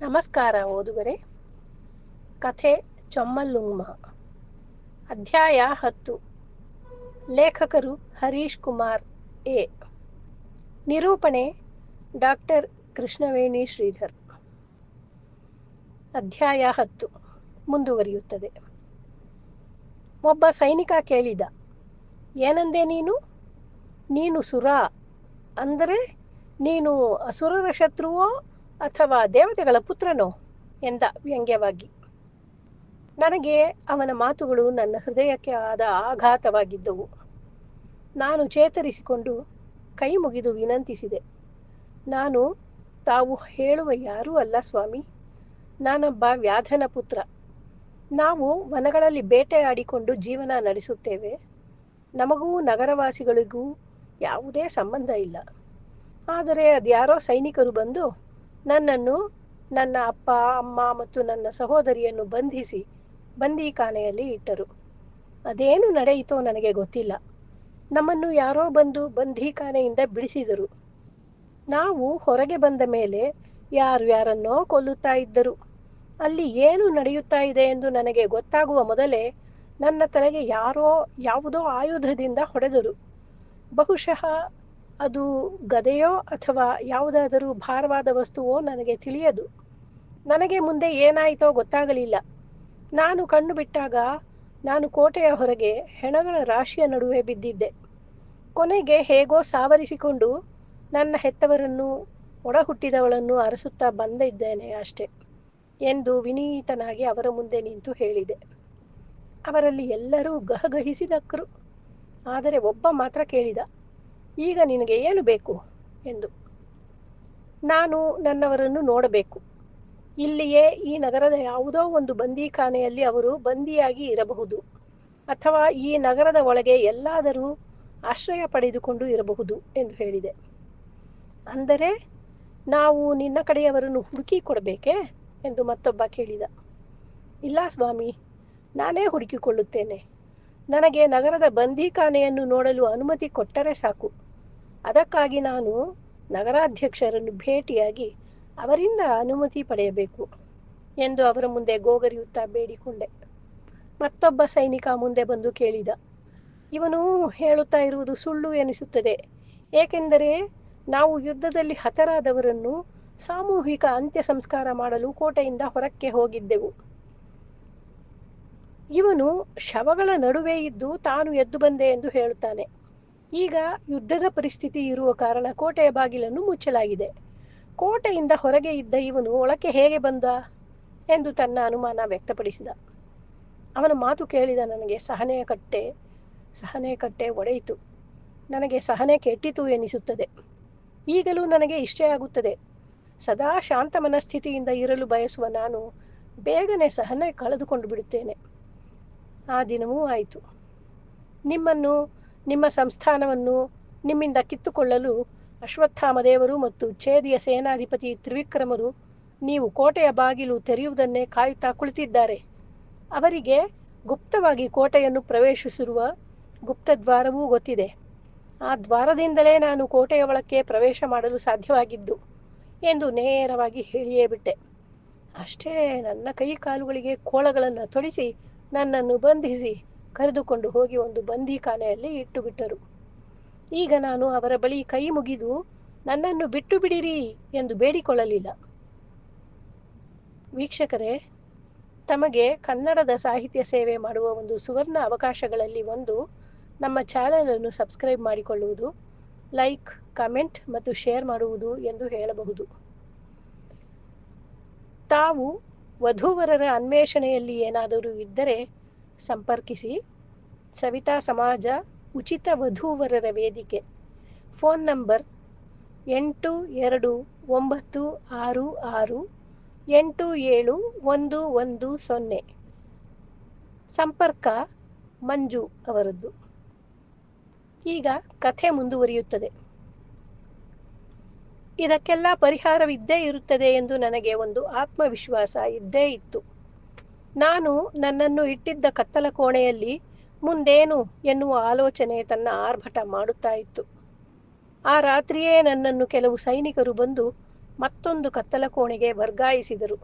ನಮಸ್ಕಾರ ಓದುಗರೆ. ಕಥೆ ಚೊಮ್ಮಲ್ಲುಂಗ್ಮ. ಅಧ್ಯಾಯ ಹತ್ತು. ಲೇಖಕರು ಹರೀಶ್ ಕುಮಾರ್ ಎ. ನಿರೂಪಣೆ ಡಾಕ್ಟರ್ ಕೃಷ್ಣವೇಣಿ ಶ್ರೀಧರ್. ಅಧ್ಯಾಯ ಹತ್ತು. ಮುಂದುವರಿಯುತ್ತದೆ. ಒಬ್ಬ ಸೈನಿಕ ಕೇಳಿದ, ಏನಂದೆ ನೀನು? ನೀನು ಸುರ? ಅಂದರೆ ನೀನು ಅಸುರರ ಶತ್ರುವೋ ಅಥವಾ ದೇವತೆಗಳ ಪುತ್ರನೋ? ಎಂದ ವ್ಯಂಗ್ಯವಾಗಿ. ನನಗೆ ಅವನ ಮಾತುಗಳು ನನ್ನ ಹೃದಯಕ್ಕೆ ಆದ ಆಘಾತವಾಗಿದ್ದವು. ನಾನು ಚೇತರಿಸಿಕೊಂಡು ಕೈ ಮುಗಿದು ವಿನಂತಿಸಿದೆ. ನಾನು, ತಾವು ಹೇಳುವ ಯಾರೂ ಅಲ್ಲ ಸ್ವಾಮಿ. ನಾನೊಬ್ಬ ವ್ಯಾಧನ ಪುತ್ರ. ನಾವು ವನಗಳಲ್ಲಿ ಬೇಟೆಯಾಡಿಕೊಂಡು ಜೀವನ ನಡೆಸುತ್ತೇವೆ. ನಮಗೂ ನಗರವಾಸಿಗಳಿಗೂ ಯಾವುದೇ ಸಂಬಂಧ ಇಲ್ಲ. ಆದರೆ ಅದ್ಯಾರೋ ಸೈನಿಕರು ಬಂದು ನನ್ನನ್ನು ನನ್ನ ಅಪ್ಪ, ಅಮ್ಮ ಮತ್ತು ನನ್ನ ಸಹೋದರಿಯನ್ನು ಬಂಧಿಸಿ ಬಂದೀಖಾನೆಯಲ್ಲಿ ಇಟ್ಟರು. ಅದೇನು ನಡೆಯಿತೋ ನನಗೆ ಗೊತ್ತಿಲ್ಲ. ನಮ್ಮನ್ನು ಯಾರೋ ಬಂದು ಬಂದೀಖಾನೆಯಿಂದ ಬಿಡಿಸಿದರು. ನಾವು ಹೊರಗೆ ಬಂದ ಮೇಲೆ ಯಾರು ಯಾರನ್ನೋ ಕೊಲ್ಲುತ್ತಾ ಇದ್ದರು. ಅಲ್ಲಿ ಏನು ನಡೆಯುತ್ತಾ ಇದೆ ಎಂದು ನನಗೆ ಗೊತ್ತಾಗುವ ಮೊದಲೇ ನನ್ನ ತಲೆಗೆ ಯಾರೋ ಯಾವುದೋ ಆಯುಧದಿಂದ ಹೊಡೆದರು. ಬಹುಶಃ ಅದು ಗದೆಯೋ ಅಥವಾ ಯಾವುದಾದರೂ ಭಾರವಾದ ವಸ್ತುವೋ ನನಗೆ ತಿಳಿಯದು. ನನಗೆ ಮುಂದೆ ಏನಾಯಿತೋ ಗೊತ್ತಾಗಲಿಲ್ಲ. ನಾನು ಕಣ್ಣು ಬಿಟ್ಟಾಗ ನಾನು ಕೋಟೆಯ ಹೊರಗೆ ಹೆಣಗಳ ರಾಶಿಯ ನಡುವೆ ಬಿದ್ದಿದ್ದೆ. ಕೊನೆಗೆ ಹೇಗೋ ಸಾವರಿಸಿಕೊಂಡು ನನ್ನ ಹೆತ್ತವರನ್ನು ಒಡಹುಟ್ಟಿದವಳನ್ನು ಅರಸುತ್ತಾ ಬಂದಿದ್ದೇನೆ ಅಷ್ಟೆ ಎಂದು ವಿನೀತನಾಗಿ ಅವರ ಮುಂದೆ ನಿಂತು ಹೇಳಿದೆ. ಅವರಲ್ಲಿ ಎಲ್ಲರೂ ಗಹಗಹಿಸಿದಕ್ಕರು ಆದರೆ ಒಬ್ಬ ಮಾತ್ರ ಕೇಳಿದ ಈಗ ನಿನಗೆ ಏನು ಬೇಕು? ಎಂದು. ನಾನು ನನ್ನವರನ್ನು ನೋಡಬೇಕು. ಇಲ್ಲಿಯೇ ಈ ನಗರದ ಯಾವುದೋ ಒಂದು ಬಂದೀಖಾನೆಯಲ್ಲಿ ಅವರು ಬಂದಿಯಾಗಿ ಇರಬಹುದು. ಅಥವಾ ಈ ನಗರದ ಒಳಗೆ ಎಲ್ಲಾದರೂ ಆಶ್ರಯ ಪಡೆದುಕೊಂಡು ಇರಬಹುದು ಎಂದು ಹೇಳಿದೆ. ಅಂದರೆ ನಾವು ನಿನ್ನ ಕಡೆಯವರನ್ನು ಹುಡುಕಿ ಕೊಡಬೇಕೇ? ಎಂದು ಮತ್ತೊಬ್ಬ ಕೇಳಿದ. ಇಲ್ಲ ಸ್ವಾಮಿ, ನಾನೇ ಹುಡುಕಿಕೊಳ್ಳುತ್ತೇನೆ. ನನಗೆ ನಗರದ ಬಂದೀಖಾನೆಯನ್ನು ನೋಡಲು ಅನುಮತಿ ಕೊಟ್ಟರೆ ಸಾಕು. ಅದಕ್ಕಾಗಿ ನಾನು ನಗರಾಧ್ಯಕ್ಷರನ್ನು ಭೇಟಿಯಾಗಿ ಅವರಿಂದ ಅನುಮತಿ ಪಡೆಯಬೇಕು ಎಂದು ಅವರ ಮುಂದೆ ಗೋಗರಿಯುತ್ತಾ ಬೇಡಿಕೊಂಡೆ. ಮತ್ತೊಬ್ಬ ಸೈನಿಕ ಮುಂದೆ ಬಂದು ಕೇಳಿದ, ಇವನು ಹೇಳುತ್ತಾ ಇರುವುದು ಸುಳ್ಳು ಎನಿಸುತ್ತದೆ. ಏಕೆಂದರೆ ನಾವು ಯುದ್ಧದಲ್ಲಿ ಹತರಾದವರನ್ನು ಸಾಮೂಹಿಕ ಅಂತ್ಯ ಸಂಸ್ಕಾರ ಮಾಡಲು ಕೋಟೆಯಿಂದ ಹೊರಕ್ಕೆ ಹೋಗಿದ್ದೆವು. ಇವನು ಶವಗಳ ನಡುವೆ ಇದ್ದು ತಾನು ಎದ್ದು ಬಂದೆ ಎಂದು ಹೇಳುತ್ತಾನೆ. ಈಗ ಯುದ್ಧದ ಪರಿಸ್ಥಿತಿ ಇರುವ ಕಾರಣ ಕೋಟೆಯ ಬಾಗಿಲನ್ನು ಮುಚ್ಚಲಾಗಿದೆ. ಕೋಟೆಯಿಂದ ಹೊರಗೆ ಇದ್ದ ಇವನು ಒಳಕ್ಕೆ ಹೇಗೆ ಬಂದ ಎಂದು ತನ್ನ ಅನುಮಾನ ವ್ಯಕ್ತಪಡಿಸಿದ. ಅವನ ಮಾತು ಕೇಳಿದ ನನಗೆ ಸಹನೆಯ ಕಟ್ಟೆ ಸಹನೆಯ ಕಟ್ಟೆ ಒಡೆಯಿತು. ನನಗೆ ಸಹನೆ ಕೆಟ್ಟಿತು ಎನಿಸುತ್ತದೆ. ಈಗಲೂ ನನಗೆ ಇಷ್ಟೇ ಆಗುತ್ತದೆ. ಸದಾ ಶಾಂತ ಮನಸ್ಥಿತಿಯಿಂದ ಇರಲು ಬಯಸುವ ನಾನು ಬೇಗನೆ ಸಹನೆ ಕಳೆದುಕೊಂಡು ಬಿಡುತ್ತೇನೆ. ಆ ದಿನವೂ ಆಯಿತು. ನಿಮ್ಮನ್ನು ನಿಮ್ಮ ಸಂಸ್ಥಾನವನ್ನು ನಿಮ್ಮಿಂದ ಕಿತ್ತುಕೊಳ್ಳಲು ಅಶ್ವತ್ಥಾಮ ದೇವರು ಮತ್ತು ಛೇದಿಯ ಸೇನಾಧಿಪತಿ ತ್ರಿವಿಕ್ರಮರು ನೀವು ಕೋಟೆಯ ಬಾಗಿಲು ತೆರೆಯುವುದನ್ನೇ ಕಾಯುತ್ತಾ ಕುಳಿತಿದ್ದಾರೆ. ಅವರಿಗೆ ಗುಪ್ತವಾಗಿ ಕೋಟೆಯನ್ನು ಪ್ರವೇಶಿಸಿರುವ ಗುಪ್ತದ್ವಾರವೂ ಗೊತ್ತಿದೆ. ಆ ದ್ವಾರದಿಂದಲೇ ನಾನು ಕೋಟೆಯ ಒಳಕ್ಕೆ ಪ್ರವೇಶ ಮಾಡಲು ಸಾಧ್ಯವಾಗಿದ್ದು ಎಂದು ನೇರವಾಗಿ ಹೇಳಿಯೇ ಬಿಟ್ಟೆ. ಅಷ್ಟೇ ನನ್ನ ಕೈ ಕಾಲುಗಳಿಗೆ ಕೋಳಗಳನ್ನು ತೊಡಿಸಿ ನನ್ನನ್ನು ಬಂಧಿಸಿ ಕರೆದುಕೊಂಡು ಹೋಗಿ ಒಂದು ಬಂದಿಖಾನೆಯಲ್ಲಿ ಇಟ್ಟು ಬಿಟ್ಟರು ಈಗ ನಾನು ಅವರ ಬಳಿ ಕೈ ಮುಗಿದು ನನ್ನನ್ನು ಬಿಟ್ಟು ಬಿಡಿರಿ ಎಂದು ಬೇಡಿಕೊಳ್ಳಲಿಲ್ಲ. ವೀಕ್ಷಕರೇ, ತಮಗೆ ಕನ್ನಡದ ಸಾಹಿತ್ಯ ಸೇವೆ ಮಾಡುವ ಒಂದು ಸುವರ್ಣ ಅವಕಾಶಗಳಲ್ಲಿ ಒಂದು ನಮ್ಮ ಚಾನಲನ್ನು ಸಬ್ಸ್ಕ್ರೈಬ್ ಮಾಡಿಕೊಳ್ಳುವುದು, ಲೈಕ್, ಕಮೆಂಟ್ ಮತ್ತು ಶೇರ್ ಮಾಡುವುದು ಎಂದು ಹೇಳಬಹುದು. ತಾವು ವಧುವರರ ಅನ್ವೇಷಣೆಯಲ್ಲಿ ಏನಾದರೂ ಇದ್ದರೆ ಸಂಪರ್ಕಿಸಿ. ಸವಿತಾ ಸಮಾಜ, ಉಚಿತ ವಧೂವರರ ವೇದಿಕೆ. ಫೋನ್ ನಂಬರ್ ಎಂಟು ಎರಡು ಒಂಬತ್ತು ಆರು ಆರು ಎಂಟು ಏಳು ಒಂದು ಒಂದು ಸೊನ್ನೆ. ಸಂಪರ್ಕ ಮಂಜು ಅವರದ್ದು. ಈಗ ಕಥೆ ಮುಂದುವರಿಯುತ್ತದೆ. ಇದಕ್ಕೆಲ್ಲ ಪರಿಹಾರವಿದ್ದೇ ಇರುತ್ತದೆ ಎಂದು ನನಗೆ ಒಂದು ಆತ್ಮವಿಶ್ವಾಸ ಇದ್ದೇ ಇತ್ತು. ನಾನು ನನ್ನನ್ನು ಇಟ್ಟಿದ್ದ ಕತ್ತಲ ಕೋಣೆಯಲ್ಲಿ ಮುಂದೇನು ಎನ್ನುವ ಆಲೋಚನೆ ತನ್ನ ಆರ್ಭಟ ಮಾಡುತ್ತಾ ಇತ್ತು. ಆ ರಾತ್ರಿಯೇ ನನ್ನನ್ನು ಕೆಲವು ಸೈನಿಕರು ಬಂದು ಮತ್ತೊಂದು ಕತ್ತಲ ಕೋಣೆಗೆ ವರ್ಗಾಯಿಸಿದರು.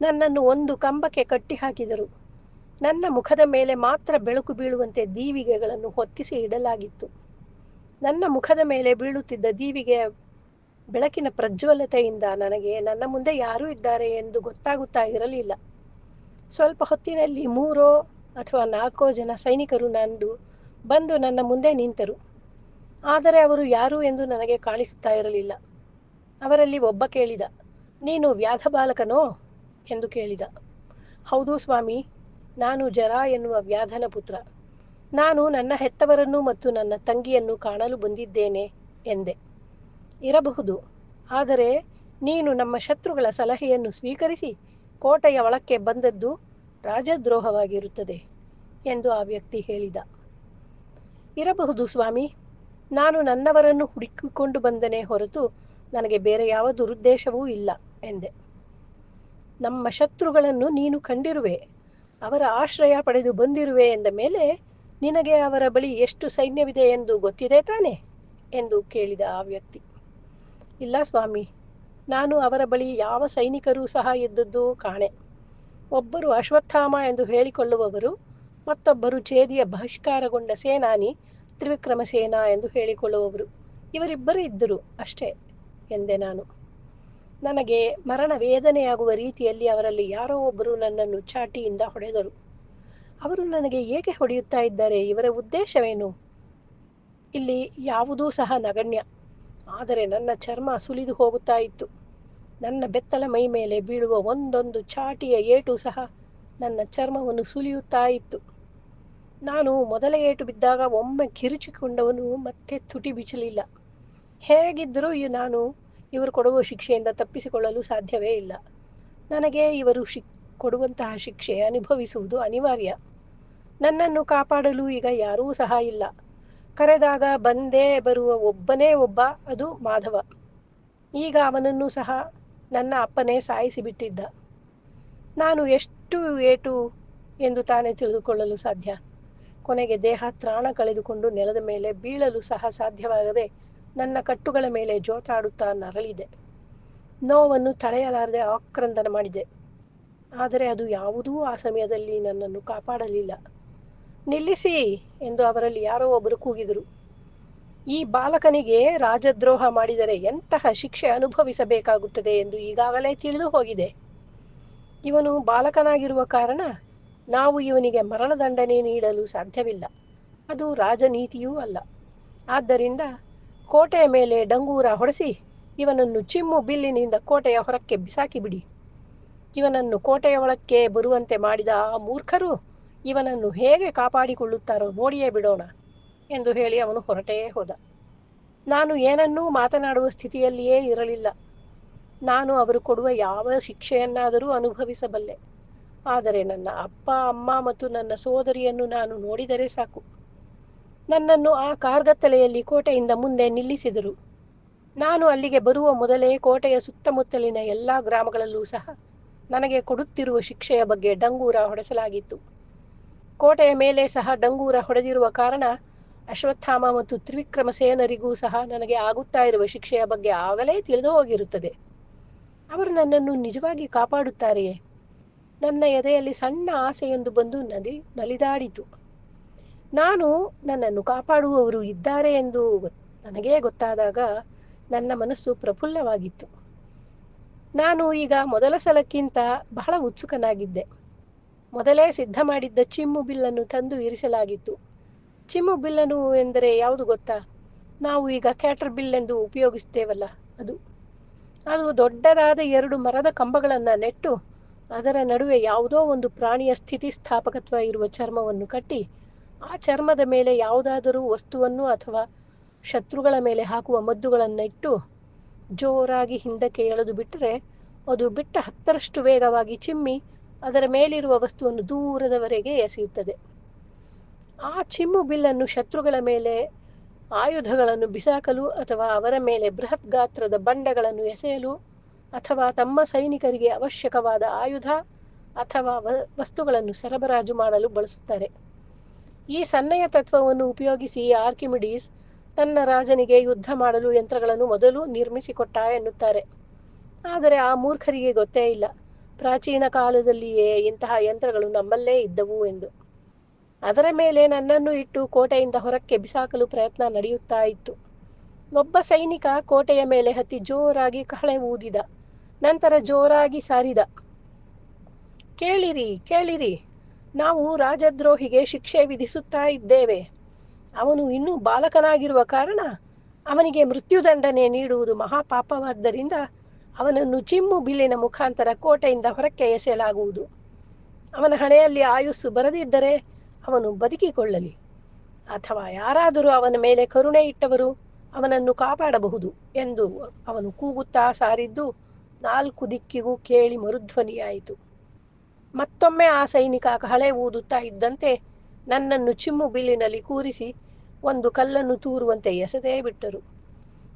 ನನ್ನನ್ನು ಒಂದು ಕಂಬಕ್ಕೆ ಕಟ್ಟಿ ಹಾಕಿದರು ನನ್ನ ಮುಖದ ಮೇಲೆ ಮಾತ್ರ ಬೆಳಕು ಬೀಳುವಂತೆ ದೀವಿಗೆಗಳನ್ನು ಹೊತ್ತಿಸಿ ಇಡಲಾಗಿತ್ತು. ನನ್ನ ಮುಖದ ಮೇಲೆ ಬೀಳುತ್ತಿದ್ದ ದೀವಿಗೆಯ ಬೆಳಕಿನ ಪ್ರಜ್ವಲತೆಯಿಂದ ನನಗೆ ನನ್ನ ಮುಂದೆ ಯಾರೂ ಇದ್ದಾರೆ ಎಂದು ಗೊತ್ತಾಗುತ್ತಾ ಇರಲಿಲ್ಲ. ಸ್ವಲ್ಪ ಹೊತ್ತಿನಲ್ಲಿ ಮೂರೋ ಅಥವಾ ನಾಲ್ಕೋ ಜನ ಸೈನಿಕರು ನಂದು ಬಂದು ನನ್ನ ಮುಂದೆ ನಿಂತರು. ಆದರೆ ಅವರು ಯಾರು ಎಂದು ನನಗೆ ಕಾಣಿಸುತ್ತಾ ಇರಲಿಲ್ಲ. ಅವರಲ್ಲಿ ಒಬ್ಬ ಕೇಳಿದ, ನೀನು ವ್ಯಾಧ ಬಾಲಕನೋ? ಎಂದು ಕೇಳಿದ. ಹೌದು ಸ್ವಾಮಿ, ನಾನು ಜರ ಎನ್ನುವ ವ್ಯಾಧನ ಪುತ್ರ. ನಾನು ನನ್ನ ಹೆತ್ತವರನ್ನು ಮತ್ತು ನನ್ನ ತಂಗಿಯನ್ನು ಕಾಣಲು ಬಂದಿದ್ದೇನೆ ಎಂದೆ. ಇರಬಹುದು, ಆದರೆ ನೀನು ನಮ್ಮ ಶತ್ರುಗಳ ಸಲಹೆಯನ್ನು ಸ್ವೀಕರಿಸಿ ಕೋಟೆಯ ಒಳಕ್ಕೆ ಬಂದದ್ದು ರಾಜದ್ರೋಹವಾಗಿರುತ್ತದೆ ಎಂದು ಆ ವ್ಯಕ್ತಿ ಹೇಳಿದ. ಇರಬಹುದು ಸ್ವಾಮಿ, ನಾನು ನನ್ನವರನ್ನು ಹುಡುಕಿಕೊಂಡು ಬಂದನೇ ಹೊರತು ನನಗೆ ಬೇರೆ ಯಾವ ದುರುದ್ದೇಶವೂ ಇಲ್ಲ ಎಂದೆ. ನಮ್ಮ ಶತ್ರುಗಳನ್ನು ನೀನು ಕಂಡಿರುವೆ, ಅವರ ಆಶ್ರಯ ಪಡೆದು ಬಂದಿರುವೆ ಎಂದ ಮೇಲೆ ನಿನಗೆ ಅವರ ಬಳಿ ಎಷ್ಟು ಸೈನ್ಯವಿದೆ ಎಂದು ಗೊತ್ತಿದೆ ತಾನೆ? ಎಂದು ಕೇಳಿದ ಆ ವ್ಯಕ್ತಿ. ಇಲ್ಲ ಸ್ವಾಮಿ ನಾನು ಅವರ ಬಳಿ ಯಾವ ಸೈನಿಕರೂ ಸಹ ಇದ್ದದ್ದು ಕಾಣೆ. ಒಬ್ಬರು ಅಶ್ವತ್ಥಾಮ ಎಂದು ಹೇಳಿಕೊಳ್ಳುವವರು, ಮತ್ತೊಬ್ಬರು ಛೇದಿಯ ಬಹಿಷ್ಕಾರಗೊಂಡ ಸೇನಾನಿ ತ್ರಿವಿಕ್ರಮ ಸೇನಾ ಎಂದು ಹೇಳಿಕೊಳ್ಳುವವರು. ಇವರಿಬ್ಬರು ಇದ್ದರು ಅಷ್ಟೇ ಎಂದೆ ನಾನು. ನನಗೆ ಮರಣ ವೇದನೆಯಾಗುವ ರೀತಿಯಲ್ಲಿ ಅವರಲ್ಲಿ ಯಾರೋ ಒಬ್ಬರು ನನ್ನನ್ನು ಚಾಟಿಯಿಂದ ಹೊಡೆದರು. ಅವರು ನನಗೆ ಏಕೆ ಹೊಡೆಯುತ್ತಾ ಇದ್ದಾರೆ? ಇವರ ಉದ್ದೇಶವೇನು? ಇಲ್ಲಿ ಯಾವುದೂ ಸಹ ನಗಣ್ಯ. ಆದರೆ ನನ್ನ ಚರ್ಮ ಸುಲಿದು ಹೋಗುತ್ತಾ ಇತ್ತು. ನನ್ನ ಬೆತ್ತಲ ಮೈ ಮೇಲೆ ಬೀಳುವ ಒಂದೊಂದು ಚಾಟಿಯ ಏಟು ಸಹ ನನ್ನ ಚರ್ಮವನ್ನು ಸುಲಿಯುತ್ತಾ ಇತ್ತು. ನಾನು ಮೊದಲ ಏಟು ಬಿದ್ದಾಗ ಒಮ್ಮೆ ಕಿರುಚಿಕೊಂಡವನು ಮತ್ತೆ ತುಟಿ ಬಿಚ್ಚಲಿಲ್ಲ ಹೇಗಿದ್ದರೂ ನಾನು ಇವರು ಕೊಡುವ ಶಿಕ್ಷೆಯಿಂದ ತಪ್ಪಿಸಿಕೊಳ್ಳಲು ಸಾಧ್ಯವೇ ಇಲ್ಲ. ನನಗೆ ಇವರು ಶಿಕ್ ಕೊಡುವಂತಹ ಶಿಕ್ಷೆ ಅನುಭವಿಸುವುದು ಅನಿವಾರ್ಯ. ನನ್ನನ್ನು ಕಾಪಾಡಲು ಈಗ ಯಾರೂ ಸಹ ಇಲ್ಲ. ಕರೆದಾಗ ಬಂದೇ ಬರುವ ಒಬ್ಬನೇ ಒಬ್ಬ, ಅದು ಮಾಧವ. ಈಗ ಅವನನ್ನು ಸಹ ನನ್ನ ಅಪ್ಪನೇ ಸಾಯಿಸಿಬಿಟ್ಟಿದ್ದ. ನಾನು ಎಷ್ಟು ಏಟು ಎಂದು ತಾನೇ ತಿಳಿದುಕೊಳ್ಳಲು ಸಾಧ್ಯ? ಕೊನೆಗೆ ದೇಹ ತ್ರಾಣ ಕಳೆದುಕೊಂಡು ನೆಲದ ಮೇಲೆ ಬೀಳಲು ಸಹ ಸಾಧ್ಯವಾಗದೆ ನನ್ನ ಕಟ್ಟುಗಳ ಮೇಲೆ ಜೋತಾಡುತ್ತಾ ನರಳಿದೆ. ನೋವನ್ನು ತಡೆಯಲಾರದೆ ಆಕ್ರಂದನ ಮಾಡಿದೆ. ಆದರೆ ಅದು ಯಾವುದೂ ಆ ಸಮಯದಲ್ಲಿ ನನ್ನನ್ನು ಕಾಪಾಡಲಿಲ್ಲ. ನಿಲ್ಲಿಸಿ ಎಂದು ಅವರಲ್ಲಿ ಯಾರೋ ಒಬ್ಬರು ಕೂಗಿದರು. ಈ ಬಾಲಕನಿಗೆ ರಾಜದ್ರೋಹ ಮಾಡಿದರೆ ಎಂತಹ ಶಿಕ್ಷೆ ಅನುಭವಿಸಬೇಕಾಗುತ್ತದೆ ಎಂದು ಈಗಾಗಲೇ ತಿಳಿದು ಹೋಗಿದೆ. ಇವನು ಬಾಲಕನಾಗಿರುವ ಕಾರಣ ನಾವು ಇವನಿಗೆ ಮರಣದಂಡನೆ ನೀಡಲು ಸಾಧ್ಯವಿಲ್ಲ. ಅದು ರಾಜನೀತಿಯೂ ಅಲ್ಲ. ಆದ್ದರಿಂದ ಕೋಟೆಯ ಮೇಲೆ ಡಂಗೂರ ಹೊಡೆಸಿ ಇವನನ್ನು ಚಿಮ್ಮು ಬಿಲ್ಲಿನಿಂದ ಕೋಟೆಯ ಹೊರಕ್ಕೆ ಬಿಸಾಕಿಬಿಡಿ. ಇವನನ್ನು ಕೋಟೆಯ ಒಳಕ್ಕೆ ಬರುವಂತೆ ಮಾಡಿದ ಆ ಮೂರ್ಖರು ಇವನನ್ನು ಹೇಗೆ ಕಾಪಾಡಿಕೊಳ್ಳುತ್ತಾರೋ ನೋಡಿಯೇ ಬಿಡೋಣ ಎಂದು ಹೇಳಿ ಅವನು ಹೊರಟೇ ಹೋದ. ನಾನು ಏನನ್ನೂ ಮಾತನಾಡುವ ಸ್ಥಿತಿಯಲ್ಲಿಯೇ ಇರಲಿಲ್ಲ. ನಾನು ಅವರು ಕೊಡುವ ಯಾವ ಶಿಕ್ಷೆಯನ್ನಾದರೂ ಅನುಭವಿಸಬಲ್ಲೆ. ಆದರೆ ನನ್ನ ಅಪ್ಪ, ಅಮ್ಮ ಮತ್ತು ನನ್ನ ಸೋದರಿಯನ್ನು ನಾನು ನೋಡಿದರೆ ಸಾಕು. ನನ್ನನ್ನು ಆ ಕಾರ್ಗತ್ತಲೆಯಲ್ಲಿ ಕೋಟೆಯಿಂದ ಮುಂದೆ ನಿಲ್ಲಿಸಿದರು. ನಾನು ಅಲ್ಲಿಗೆ ಬರುವ ಮೊದಲೇ ಕೋಟೆಯ ಸುತ್ತಮುತ್ತಲಿನ ಎಲ್ಲ ಗ್ರಾಮಗಳಲ್ಲೂ ಸಹ ನನಗೆ ಕೊಡುತ್ತಿರುವ ಶಿಕ್ಷೆಯ ಬಗ್ಗೆ ಡಂಗೂರ ಹೊಡೆಸಲಾಗಿತ್ತು. ಕೋಟೆಯ ಮೇಲೆ ಸಹ ಡಂಗೂರ ಹೊಡೆದಿರುವ ಕಾರಣ ಅಶ್ವತ್ಥಾಮ ಮತ್ತು ತ್ರಿವಿಕ್ರಮ ಸೇನರಿಗೂ ಸಹ ನನಗೆ ಆಗುತ್ತಾ ಇರುವ ಶಿಕ್ಷೆಯ ಬಗ್ಗೆ ಆಗಲೇ ತಿಳಿದು ಹೋಗಿರುತ್ತದೆ. ಅವರು ನನ್ನನ್ನು ನಿಜವಾಗಿ ಕಾಪಾಡುತ್ತಾರೆಯೇ? ನನ್ನ ಎದೆಯಲ್ಲಿ ಸಣ್ಣ ಆಸೆಯೊಂದು ಬಂದು ನದಿ ನಲಿದಾಡಿತು. ನಾನು ನನ್ನನ್ನು ಕಾಪಾಡುವವರು ಇದ್ದಾರೆ ಎಂದು ನನಗೇ ಗೊತ್ತಾದಾಗ ನನ್ನ ಮನಸ್ಸು ಪ್ರಫುಲ್ಲವಾಗಿತ್ತು. ನಾನು ಈಗ ಮೊದಲ ಸಲಕ್ಕಿಂತ ಬಹಳ ಉತ್ಸುಕನಾಗಿದ್ದೆ. ಮೊದಲೇ ಸಿದ್ಧ ಮಾಡಿದ್ದ ಚಿಮ್ಮು ಬಿಲ್ಲನ್ನು ತಂದು ಇರಿಸಲಾಗಿತ್ತು. ಚಿಮ್ಮು ಬಿಲ್ಲನು ಎಂದರೆ ಯಾವುದು ಗೊತ್ತಾ? ನಾವು ಈಗ ಕ್ಯಾಟರ್ ಬಿಲ್ ಎಂದು ಉಪಯೋಗಿಸ್ತೇವಲ್ಲ, ಅದು. ಅದು ದೊಡ್ಡದಾದ ಎರಡು ಮರದ ಕಂಬಗಳನ್ನು ನೆಟ್ಟು, ಅದರ ನಡುವೆ ಯಾವುದೋ ಒಂದು ಪ್ರಾಣಿಯ ಸ್ಥಿತಿ ಸ್ಥಾಪಕತ್ವ ಇರುವ ಚರ್ಮವನ್ನು ಕಟ್ಟಿ, ಆ ಚರ್ಮದ ಮೇಲೆ ಯಾವುದಾದರೂ ವಸ್ತುವನ್ನು ಅಥವಾ ಶತ್ರುಗಳ ಮೇಲೆ ಹಾಕುವ ಮದ್ದುಗಳನ್ನಿಟ್ಟು, ಜೋರಾಗಿ ಹಿಂದಕ್ಕೆ ಎಳೆದು ಬಿಟ್ಟರೆ, ಅದು ಬಿಟ್ಟ ಹತ್ತರಷ್ಟು ವೇಗವಾಗಿ ಚಿಮ್ಮಿ ಅದರ ಮೇಲಿರುವ ವಸ್ತುವನ್ನು ದೂರದವರೆಗೆ ಎಸೆಯುತ್ತದೆ. ಆ ಚಿಮ್ಮು ಬಿಲ್ಲನ್ನು ಶತ್ರುಗಳ ಮೇಲೆ, ಆಯುಧಗಳನ್ನು ಬಿಸಾಕಲು ಅಥವಾ ಅವರ ಮೇಲೆ ಬೃಹತ್ ಗಾತ್ರದ ಬಂಡೆಗಳನ್ನು ಎಸೆಯಲು ಅಥವಾ ತಮ್ಮ ಸೈನಿಕರಿಗೆ ಅವಶ್ಯಕವಾದ ಆಯುಧ ಅಥವಾ ವಸ್ತುಗಳನ್ನು ಸರಬರಾಜು ಮಾಡಲು ಬಳಸುತ್ತಾರೆ. ಈ ಸನ್ನೆಯ ತತ್ವವನ್ನು ಉಪಯೋಗಿಸಿ ಆರ್ಕಿಮಿಡೀಸ್ ತನ್ನ ರಾಜನಿಗೆ ಯುದ್ಧ ಮಾಡಲು ಯಂತ್ರಗಳನ್ನು ಮೊದಲು ನಿರ್ಮಿಸಿಕೊಟ್ಟ ಎನ್ನುತ್ತಾರೆ. ಆದರೆ ಆ ಮೂರ್ಖರಿಗೆ ಗೊತ್ತೇ ಇಲ್ಲ. ಪ್ರಾಚೀನ ಕಾಲದಲ್ಲಿಯೇ ಇಂತಹ ಯಂತ್ರಗಳು ನಮ್ಮಲ್ಲೇ ಇದ್ದವು ಎಂದು. ಅದರ ಮೇಲೆ ನನ್ನನ್ನು ಇಟ್ಟು ಕೋಟೆಯಿಂದ ಹೊರಕ್ಕೆ ಬಿಸಾಕಲು ಪ್ರಯತ್ನ ನಡೆಯುತ್ತಾ ಇತ್ತು. ಒಬ್ಬ ಸೈನಿಕ ಕೋಟೆಯ ಮೇಲೆ ಹತ್ತಿ ಜೋರಾಗಿ ಕಹಳೆ ಊದಿದ. ನಂತರ ಜೋರಾಗಿ ಸಾರಿದ. ಕೇಳಿರಿ ಕೇಳಿರಿ, ನಾವು ರಾಜದ್ರೋಹಿಗೆ ಶಿಕ್ಷೆ ವಿಧಿಸುತ್ತಾ ಇದ್ದೇವೆ. ಅವನು ಇನ್ನೂ ಬಾಲಕನಾಗಿರುವ ಕಾರಣ ಅವನಿಗೆ ಮೃತ್ಯುದಂಡನೆ ನೀಡುವುದು ಮಹಾಪಾಪವಾದ್ದರಿಂದ ಅವನನ್ನು ಚಿಮ್ಮು ಬಿಲ್ಲಿನ ಮುಖಾಂತರ ಕೋಟೆಯಿಂದ ಹೊರಕ್ಕೆ ಎಸೆಯಲಾಗುವುದು. ಅವನ ಹಣೆಯಲ್ಲಿ ಆಯುಸ್ಸು ಬರದಿದ್ದರೆ ಅವನು ಬದುಕಿಕೊಳ್ಳಲಿ. ಅಥವಾ ಯಾರಾದರೂ ಅವನ ಮೇಲೆ ಕರುಣೆ ಇಟ್ಟವರು ಅವನನ್ನು ಕಾಪಾಡಬಹುದು ಎಂದು ಅವನು ಕೂಗುತ್ತಾ ಸಾರಿದ್ದು ನಾಲ್ಕು ದಿಕ್ಕಿಗೂ ಕೇಳಿ ಮರುಧ್ವನಿಯಾಯಿತು. ಮತ್ತೊಮ್ಮೆ ಆ ಸೈನಿಕ ಕಹಳೆ ಊದುತ್ತಾ ಇದ್ದಂತೆ ನನ್ನನ್ನು ಚಿಮ್ಮು ಬಿಲ್ಲಿನಲ್ಲಿ ಕೂರಿಸಿ ಒಂದು ಕಲ್ಲನ್ನು ತೂರುವಂತೆ ಎಸೆದೇ ಬಿಟ್ಟರು.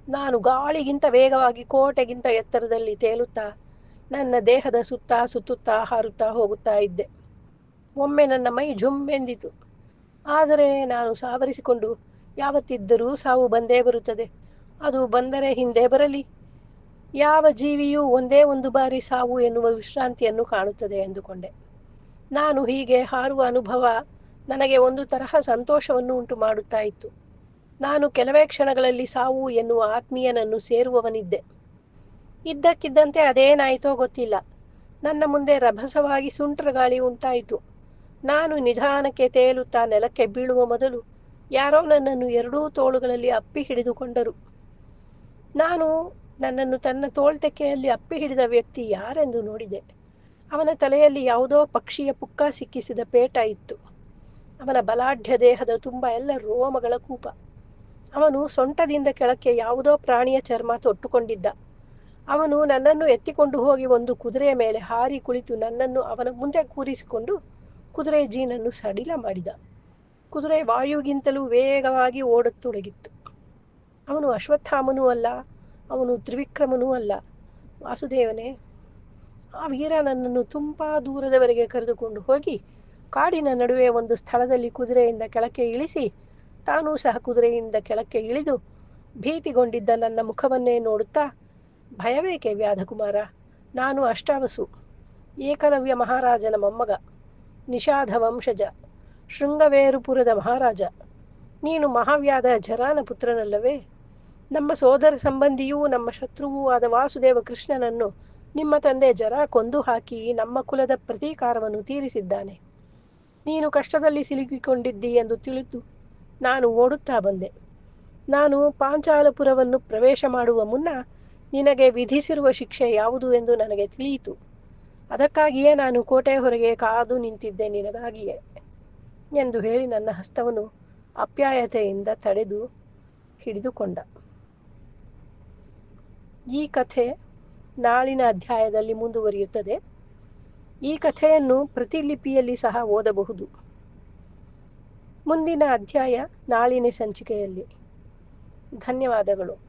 ನಾನು ಗಾಳಿಗಿಂತ ವೇಗವಾಗಿ ಕೋಟೆಗಿಂತ ಎತ್ತರದಲ್ಲಿ ತೇಲುತ್ತಾ, ನನ್ನ ದೇಹದ ಸುತ್ತ ಸುತ್ತುತ್ತಾ ಹಾರುತ್ತಾ ಹೋಗುತ್ತಾ ಇದ್ದೆ. ಒಮ್ಮೆ ನನ್ನ ಮೈ ಜುಮ್ಮೆಂದಿತು ಆದರೆ ನಾನು ಸಾವರಿಸಿಕೊಂಡು, ಯಾವತ್ತಿದ್ದರೂ ಸಾವು ಬಂದೇ ಬರುತ್ತದೆ. ಅದು ಬಂದರೆ ಹಿಂದೆ ಬರಲಿ. ಯಾವ ಜೀವಿಯೂ ಒಂದೇ ಒಂದು ಬಾರಿ ಸಾವು ಎನ್ನುವ ವಿಶ್ರಾಂತಿಯನ್ನು ಕಾಣುತ್ತದೆ ಎಂದುಕೊಂಡೆ. ನಾನು ಹೀಗೆ ಹಾರುವ ಅನುಭವ ನನಗೆ ಒಂದು ತರಹ ಸಂತೋಷವನ್ನು ಉಂಟು ಮಾಡುತ್ತಾ ಇತ್ತು. ನಾನು ಕೆಲವೇ ಕ್ಷಣಗಳಲ್ಲಿ ಸಾವು ಎನ್ನುವ ಆತ್ಮೀಯನನ್ನು ಸೇರುವವನಿದ್ದೆ. ಇದ್ದಕ್ಕಿದ್ದಂತೆ ಅದೇನಾಯಿತೋ ಗೊತ್ತಿಲ್ಲ. ನನ್ನ ಮುಂದೆ ರಭಸವಾಗಿ ಸುಂಟ್ರ ಗಾಳಿ ಉಂಟಾಯಿತು. ನಾನು ನಿಧಾನಕ್ಕೆ ತೇಲುತ್ತಾ ನೆಲಕ್ಕೆ ಬೀಳುವ ಮೊದಲು ಯಾರೋ ನನ್ನನ್ನು ಎರಡೂ ತೋಳುಗಳಲ್ಲಿ ಅಪ್ಪಿ ಹಿಡಿದುಕೊಂಡರು. ನಾನು ನನ್ನನ್ನು ತನ್ನ ತೋಳ್ತೆಕೆಯಲ್ಲಿ ಅಪ್ಪಿ ಹಿಡಿದ ವ್ಯಕ್ತಿ ಯಾರೆಂದು ನೋಡಿದೆ. ಅವನ ತಲೆಯಲ್ಲಿ ಯಾವುದೋ ಪಕ್ಷಿಯ ಪುಕ್ಕ ಸಿಕ್ಕಿಸಿದ ಪೇಟ ಇತ್ತು. ಅವನ ಬಲಾಢ್ಯ ದೇಹದ ತುಂಬ ಎಲ್ಲ ರೋಮಗಳ ಕೂಪ. ಅವನು ಸೊಂಟದಿಂದ ಕೆಳಕ್ಕೆ ಯಾವುದೋ ಪ್ರಾಣಿಯ ಚರ್ಮ ತೊಟ್ಟುಕೊಂಡಿದ್ದ. ಅವನು ನನ್ನನ್ನು ಎತ್ತಿಕೊಂಡು ಹೋಗಿ ಒಂದು ಕುದುರೆಯ ಮೇಲೆ ಹಾರಿ ಕುಳಿತು ನನ್ನನ್ನು ಅವನ ಮುಂದೆ ಕೂರಿಸಿಕೊಂಡು ಕುದುರೆ ಜೀನನ್ನು ಸಡಿಲ ಮಾಡಿದ. ಕುದುರೆ ವಾಯುಗಿಂತಲೂ ವೇಗವಾಗಿ ಓಡತೊಡಗಿತ್ತು. ಅವನು ಅಶ್ವತ್ಥಾಮನೂ ಅಲ್ಲ, ಅವನು ತ್ರಿವಿಕ್ರಮನೂ ಅಲ್ಲ. ವಾಸುದೇವನೇ, ಆ ವೀರ ನನ್ನನ್ನು ತುಂಬ ದೂರದವರೆಗೆ ಕರೆದುಕೊಂಡು ಹೋಗಿ ಕಾಡಿನ ನಡುವೆ ಒಂದು ಸ್ಥಳದಲ್ಲಿ ಕುದುರೆಯಿಂದ ಕೆಳಕ್ಕೆ ಇಳಿಸಿ ತಾನೂ ಸಹ ಕುದುರೆಯಿಂದ ಕೆಳಕ್ಕೆ ಇಳಿದು ಭೀತಿಗೊಂಡಿದ್ದ ನನ್ನ ಮುಖವನ್ನೇ ನೋಡುತ್ತಾ, ಭಯವೇಕೆ ವ್ಯಾಧಕುಮಾರ? ನಾನು ಅಷ್ಟಾವಸು. ಏಕಲವ್ಯ ಮಹಾರಾಜನ ಮೊಮ್ಮಗ. ನಿಷಾಧ ವಂಶಜ. ಶೃಂಗವೇರುಪುರದ ಮಹಾರಾಜ. ನೀನು ಮಹಾವ್ಯಾಧ ಜರಾನ ಪುತ್ರನಲ್ಲವೇ? ನಮ್ಮ ಸೋದರ ಸಂಬಂಧಿಯೂ, ನಮ್ಮ ಶತ್ರುವೂ ಆದ ವಾಸುದೇವ ಕೃಷ್ಣನನ್ನು ನಿಮ್ಮ ತಂದೆ ಜರ ಕೊಂದು ಹಾಕಿ ನಮ್ಮ ಕುಲದ ಪ್ರತೀಕಾರವನ್ನು ತೀರಿಸಿದ್ದಾನೆ. ನೀನು ಕಷ್ಟದಲ್ಲಿ ಸಿಲುಕಿಕೊಂಡಿದ್ದಿ ಎಂದು ತಿಳಿದು ನಾನು ಓಡುತ್ತಾ ಬಂದೆ. ನಾನು ಪಾಂಚಾಲಪುರವನ್ನು ಪ್ರವೇಶ ಮಾಡುವ ಮುನ್ನ ನಿನಗೆ ವಿಧಿಸಿರುವ ಶಿಕ್ಷೆ ಯಾವುದು ಎಂದು ನನಗೆ ತಿಳಿಯಿತು. ಅದಕ್ಕಾಗಿಯೇ ನಾನು ಕೋಟೆ ಹೊರಗೆ ಕಾದು ನಿಂತಿದ್ದೆ ನಿನಗಾಗಿಯೇ, ಎಂದು ಹೇಳಿ ನನ್ನ ಹಸ್ತವನ್ನು ಅಪ್ಯಾಯತೆಯಿಂದ ತಡೆದು ಹಿಡಿದುಕೊಂಡ. ಈ ಕಥೆ ನಾಳಿನ ಅಧ್ಯಾಯದಲ್ಲಿ ಮುಂದುವರಿಯುತ್ತದೆ. ಈ ಕಥೆಯನ್ನು ಪ್ರತಿಲಿಪಿಯಲ್ಲಿ ಸಹ ಓದಬಹುದು. ಮುಂದಿನ ಅಧ್ಯಾಯ ನಾಳಿನ ಸಂಚಿಕೆಯಲ್ಲಿ. ಧನ್ಯವಾದಗಳು.